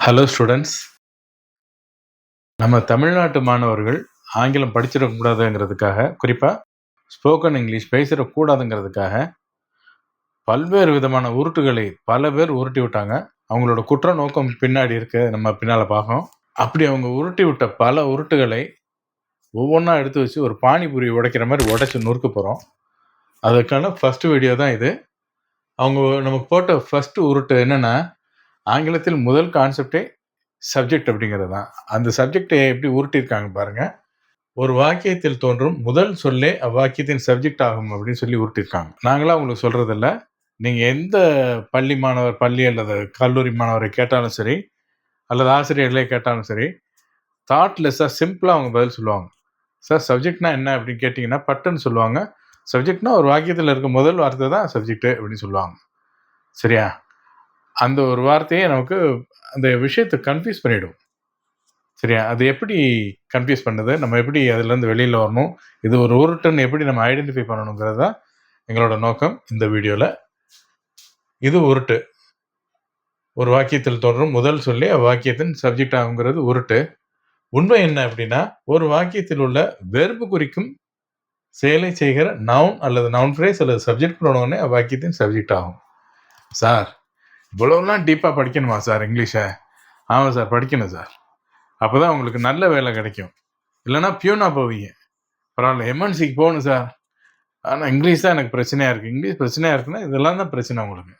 Hello students நம்ம தமிழ்நாட்டு மாணவர்கள் ஆங்கிலம் படிச்சிடக்கூடாதுங்கிறதுக்காக குறிப்பாக ஸ்போக்கன் இங்கிலீஷ் பேசிடக்கூடாதுங்கிறதுக்காக பல்வேறு விதமான உருட்டுகளை பல பேர் உருட்டி விட்டாங்க. அவங்களோட குற்ற நோக்கம் பின்னாடி இருக்கு நம்ம பின்னால் பார்க்கணும். அப்படி அவங்க உருட்டி விட்ட பல உருட்டுகளை ஒவ்வொன்றா எடுத்து வச்சு ஒரு பானிபூரி உடைக்கிற மாதிரி உடைச்சி நொறுக்க போகிறோம் அதுக்கான ஃபஸ்ட்டு வீடியோ தான் இது. அவங்க நமக்கு போட்ட ஃபஸ்ட்டு உருட்டு என்னென்னா ஆங்கிலத்தில் முதல் கான்செப்டே சப்ஜெக்ட் அப்படிங்கிறது தான். அந்த சப்ஜெக்டை எப்படி உருட்டியிருக்காங்க பாருங்க. ஒரு வாக்கியத்தில் தோன்றும் முதல் சொல்லே அவ்வாக்கியத்தின் சப்ஜெக்ட் ஆகும் அப்படின்னு சொல்லி உருட்டியிருக்காங்க நாங்களாம் உங்களுக்கு சொல்கிறதில்ல நீங்கள் எந்த பள்ளி மாணவர் பள்ளி அல்லது கல்லூரி மாணவரை கேட்டாலும் சரி அல்லது ஆசிரியர்களே கேட்டாலும் சரி தாட்லெஸ்ஸாக சிம்பிளாக அவங்க பதில் சொல்லுவாங்க. சார் சப்ஜெக்ட்னா என்ன? அப்படின்னு கேட்டிங்கன்னா பட்டுன்னு சொல்லுவாங்க. சப்ஜெக்ட்னா ஒரு வாக்கியத்தில் இருக்க முதல் வார்த்தை தான் சப்ஜெக்ட் அப்படின்னு சொல்லுவாங்க. சரியா? அந்த ஒரு வார்த்தையே நமக்கு அந்த விஷயத்தை கன்ஃபியூஸ் பண்ணிவிடும் சரியா? அது எப்படி கன்ஃபியூஸ் பண்ணுது? நம்ம எப்படி அதுலேருந்து வெளியில் வரணும்? இது ஒரு உருட்டுன்னு எப்படி நம்ம ஐடென்டிஃபை பண்ணணுங்கிறது தான் எங்களோட நோக்கம் இந்த வீடியோவில் இது உருட்டு. ஒரு வாக்கியத்தில் தொடரும். முதல் சொல்லி அவ்வாக்கியத்தின் சப்ஜெக்ட் ஆகுங்கிறது உருட்டு. உண்மை என்ன அப்படின்னா ஒரு வாக்கியத்தில் உள்ள வெறுப்பு குறிக்கும் செயலை செய்கிற நவுன் அல்லது நவுன் ஃப்ரேஸ் அல்லது சப்ஜெக்ட் ப்ரோனோனே அவ்வாக்கியத்தின் சப்ஜெக்ட் ஆகும். சார் இவ்வளோலாம் டீப்பாக படிக்கணுமா சார் இங்கிலீஷை ஆமாம் சார் படிக்கணும் சார் அப்போ தான் உங்களுக்கு நல்ல வேலை கிடைக்கும். இல்லைன்னா பியூனாக போவீங்க. பரவாயில்ல எம்என்சிக்கு போகணும் சார் ஆனால் இங்கிலீஷ் தான் எனக்கு பிரச்சனையாக இருக்குது இங்கிலீஷ் பிரச்சனையாக இருக்குன்னா இதெல்லாம் தான் பிரச்சனை உங்களுக்கு.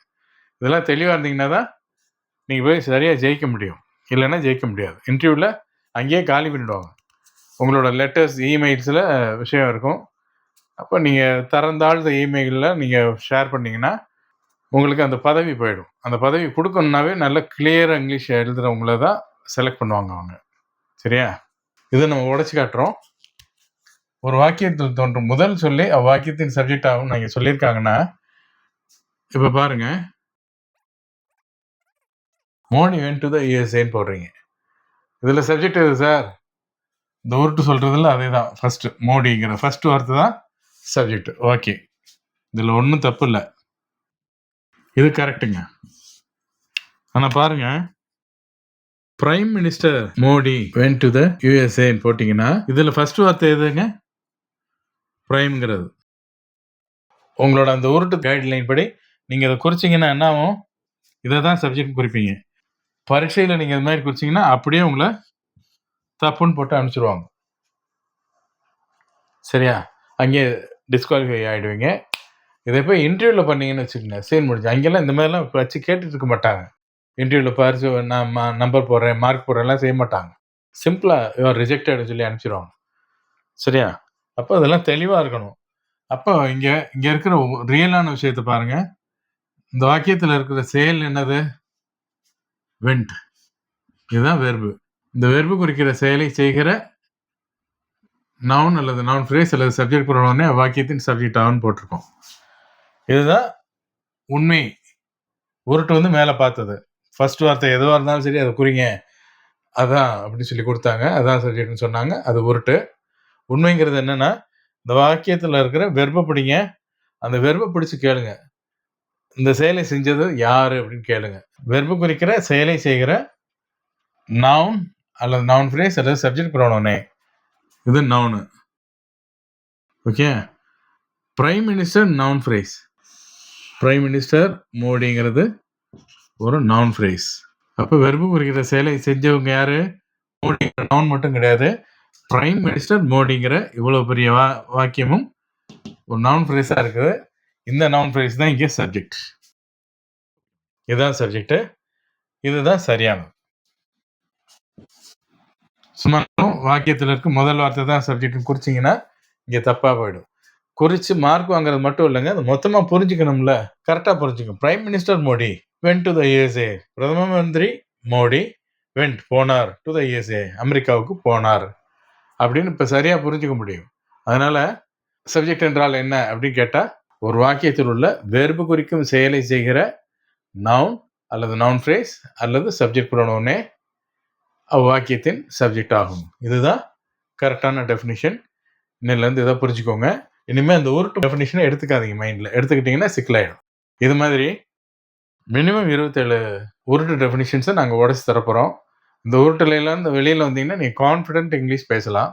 இதெல்லாம் தெளிவாக இருந்தீங்கன்னா தான் நீங்கள் போய் சரியாக ஜெயிக்க முடியும். இல்லைன்னா ஜெயிக்க முடியாது. இன்டர்வியூவில் அங்கேயே காலி பண்ணிவிடுவாங்க உங்களோட லெட்டர்ஸ் இமெயில்ஸில் விஷயம் இருக்கும். அப்போ நீங்கள் திறந்தாழ்ந்த இமெயிலில் நீங்கள் ஷேர் பண்ணிங்கன்னா உங்களுக்கு அந்த பதவி போயிடும். அந்த பதவி கொடுக்கணுன்னாவே நல்ல கிளியர் இங்கிலீஷ் எழுதுறவங்கள தான் செலக்ட் பண்ணுவாங்க அவங்க. சரியா? இதை நம்ம உடைச்சு காட்டுறோம். ஒரு வாக்கியத்தில் தோன்றும் முதல் சொல்லி அவ்வாக்கியத்தின் சப்ஜெக்ட் ஆகும் நீங்கள் சொல்லியிருக்காங்கன்னா இப்போ பாருங்க. மோனி வென் டு த யூஎஸ்ஏன்னு போடுறீங்க. இதில் சப்ஜெக்ட் எது சார் இந்த உருட்டு சொல்கிறதுல அதே தான் ஃபஸ்ட்டு மோடிங்கிற ஃபஸ்ட்டு வார்த்தை தான் சப்ஜெக்ட் ஓகே இதில் ஒன்றும் தப்பு இல்லை. இது கரெக்டுங்க ஆனால் பாருங்க prime minister Modi went to the யூஎஸ்ஏன்னு போட்டிங்கன்னா இதில் ஃபர்ஸ்ட் வார்த்தை எதுங்க? பிரைம்ங்கிறது உங்களோட அந்த உருட்டு கைட்லைன் படி நீங்கள் இதை குறிச்சிங்கன்னா என்ன ஆகும்? இதை தான் சப்ஜெக்ட் குறிப்பீங்க. பரீட்சையில் நீங்கள் இது மாதிரி குறிச்சிங்கன்னா அப்படியே உங்களை தப்புன்னு போட்டு அனுப்பிச்சிடுவாங்க சரியா? அங்கே டிஸ்குவாலிஃபை ஆகிடுவீங்க இதை போய் இன்டர்வியூவில் பண்ணீங்கன்னு வச்சுக்கோங்க சீன் முடிஞ்சு. அங்கெல்லாம் இந்த மாதிரிலாம் வச்சு கேட்டுட்டு இருக்க மாட்டாங்க. இன்டர்வியூவில் பரிசு நான் நம்பர் போடுறேன் மார்க் போடுறேன்லாம் செய்ய மாட்டாங்க. சிம்பிளாக இவன் ரிஜெக்டட்னு சொல்லி அனுப்பிச்சிடுவாங்க சரியா? அப்போ அதெல்லாம் தெளிவாக இருக்கணும். அப்போ இங்கே இங்கே இருக்கிற ரியலான விஷயத்தை பாருங்கள் இந்த வாக்கியத்தில் இருக்கிற செயல் என்னது? வெண்ட். இதுதான் வெர்பு இந்த வெர்பு குறிக்கிற செயலை செய்கிற நவுன் அல்லது நவுன் ஃப்ரேஸ் அல்லது சப்ஜெக்ட் போடணுன்னே வாக்கியத்தின் சப்ஜெக்ட் ஆகும்னு போட்டிருக்கோம். இதுதான் உண்மை. உருட்டு வந்து மேலே பார்த்தது. ஃபர்ஸ்ட் வார்த்தை எதுவாக இருந்தாலும் சரி அதை குறிங்க. அதான் அப்படின்னு சொல்லி கொடுத்தாங்க. அதான் சப்ஜெக்ட்னு சொன்னாங்க. அது உருட்டு. உண்மைங்கிறது என்னன்னா இந்த வாக்கியத்தில் இருக்கிற வெர்பை பிடிங்க. அந்த வெர்பை பிடிச்சு கேளுங்க. இந்த செயலை செஞ்சது யாரு அப்படின்னு கேளுங்க. வெர்பு குறிக்கிற செயலை செய்கிற நவுன் அல்லது நவுன் ஃப்ரேஸ் அல்லது சப்ஜெக்ட் ப்ரோனோனே இது noun okay prime minister noun phrase prime minister மோடிங்கிறது ஒரு நான் ஃப்ரேஸ் அப்போ வெறுப்பு குறிக்கிற செயலை செஞ்சவங்க யாரு? மோடிங்கிற நான் மட்டும் கிடையாது. பிரைம் மினிஸ்டர் மோடிங்கிற இவ்வளோ பெரிய வா வாக்கியமும் ஒரு நான் ஃப்ரேஸாக இருக்குது. இந்த நான் ஃப்ரேஸ் தான் இங்கே சப்ஜெக்ட் இதுதான் சப்ஜெக்டு இதுதான் சரியானது. சும்மா வாக்கியத்தில் இருக்க முதல் வார்த்தை தான் சப்ஜெக்ட் குறிச்சிங்கன்னா இங்கே தப்பாக போயிடும். குறித்து மார்க் வாங்குறது மட்டும் இல்லைங்க. அது மொத்தமாக புரிஞ்சுக்கணும்ல. கரெக்டாக புரிஞ்சுக்கணும். Prime minister Modi went to the USA பிரதம மந்திரி மோடி வென்ட் போனார். டு த யூஎஸ்ஏ அமெரிக்காவுக்கு போனார். அப்படின்னு இப்போ சரியாக புரிஞ்சுக்க முடியும். அதனால் சப்ஜெக்ட் என்றால் என்ன அப்படின்னு கேட்டால் ஒரு வாக்கியத்தில் உள்ள வெறுப்பு குறிக்கும் செயலை செய்கிற நவுன் அல்லது நவுன் ஃப்ரேஸ் அல்லது சப்ஜெக்ட் ப்ரோனோனே அவ்வாக்கியத்தின் சப்ஜெக்ட் ஆகும். இதுதான் கரெக்டான டெஃபினிஷன் இன்னிலேருந்து இதை புரிஞ்சுக்கோங்க. இனிமேல் அந்த உருட்டு டெஃபினிஷனை எடுத்துக்காதீங்க மைண்டில் எடுத்துக்கிட்டிங்கன்னா சிக்கலாயிடும் இது மாதிரி மினிமம் 27 உருட்டு டெஃபினிஷன்ஸை நாங்கள் உடச்சி தரப்போகிறோம் இந்த உருட்டுலையெல்லாம் இந்த வெளியில் வந்தீங்கன்னா, நீங்கள் கான்ஃபிடென்ட் இங்கிலீஷ் பேசலாம்.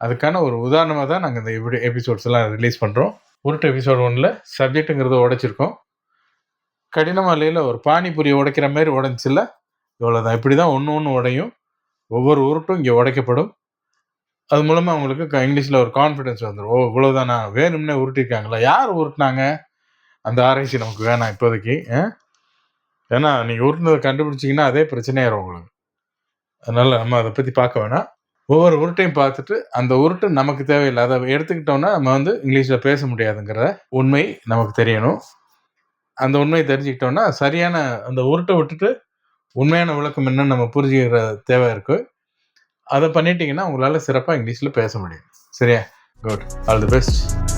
அதுக்கான ஒரு உதாரணமாக தான் நாங்கள் இந்த எப்படி எபிசோட்ஸ்லாம் ரிலீஸ் பண்ணுறோம் உருட்டு எபிசோட் 1ல சப்ஜெக்ட்ங்கிறத உடைச்சிருக்கோம். கடினமாலையில் ஒரு பானிபூரி உடைக்கிற மாதிரி உடஞ்சில்ல இவ்வளோதான். இப்படி தான் ஒன்று ஒன்று உடையும். ஒவ்வொரு உருட்டும் இங்கே உடைக்கப்படும். அது மூலமாக அவங்களுக்கு க ஒரு கான்ஃபிடென்ஸ் வந்துடும் ஓ! இவ்வளோதானா? வேணும்னே உருட்டிருக்காங்களா யார் உருட்டுனாங்க? அந்த ஆராய்ச்சி நமக்கு வேணாம் இப்போதைக்கு. ஏன்னா, நீங்கள் உருட்டினதை கண்டுபிடிச்சீங்கன்னா, அதே பிரச்சனையாயிரும் உங்களுக்கு. அதனால் நம்ம அதை பற்றி பார்க்க வேணாம். ஒவ்வொரு உருட்டையும் பார்த்துட்டு, அந்த உருட்டு நமக்கு தேவையில்லை அதை எடுத்துக்கிட்டோம்னா, நம்ம வந்து இங்கிலீஷில் பேச முடியாதுங்கிற உண்மை நமக்கு தெரியணும். அந்த உண்மையை தெரிஞ்சுக்கிட்டோம்னா, சரியான அந்த உருட்டை விட்டுட்டு, உண்மையான விளக்கம் என்னன்னு நம்ம புரிஞ்சுக்கிற தேவை இருக்குது அதை பண்ணிட்டீங்கன்னா, உங்களால் சிறப்பாக இங்கிலீஷில் பேச முடியும். சரியா? குட். All the best.